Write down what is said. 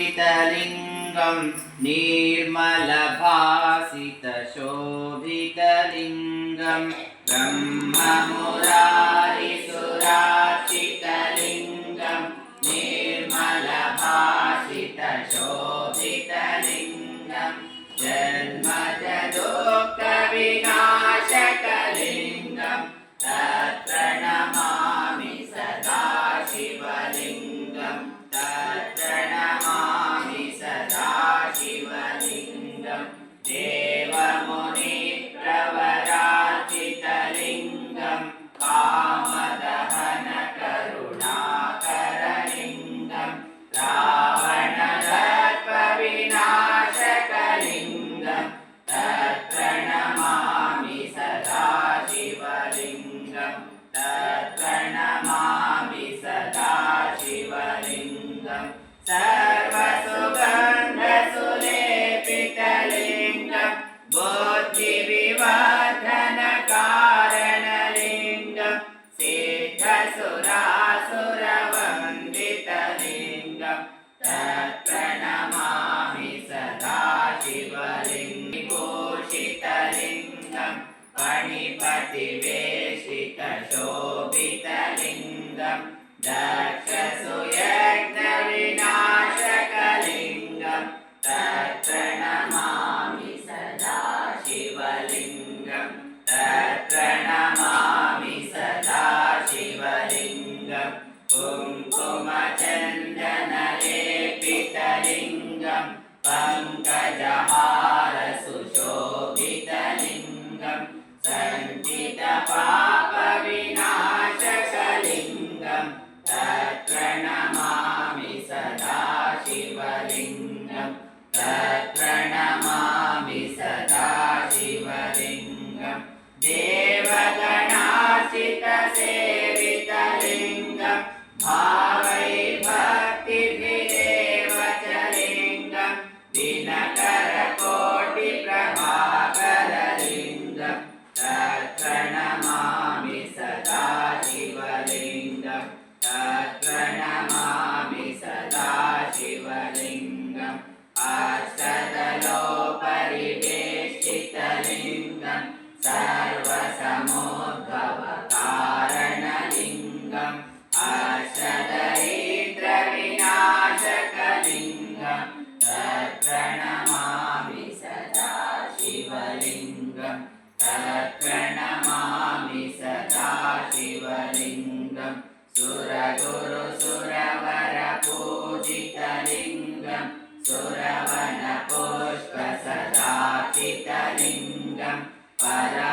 लिङ्गं निर्मलभासितशोभितलिङ्गं ब्रह्ममुरारिसुराचितलिङ्गं बुद्धिविवर्धनकारणलिङ्गं सिद्धसुरासुरवन्दितलिङ्गं तत्र नमामि सदा शिवलिङ्गिभूषितलिङ्गं पणिपतिवेशितशोभितलिङ्गं पङ्कजहारसुशोभितलिङ्गं सञ्चितपापविनाशकलिङ्गं तत्र नमामि सदा शिवलिङ्गं तत्र नमामि सदा शिवलिङ्गं देवगणार्चितसेवितलिङ्गं सर्वसमोद्भवकारणलिङ्गम् अष्टदरिद्रविनाशकलिङ्गं तत्र नमामि सदा शिवलिङ्गं तत्र नमामि सदा शिवलिङ्गं सुरगुरुसुरवरपूजितलिङ्गं सुरवनपुष्पसदाचितलिङ्गं Para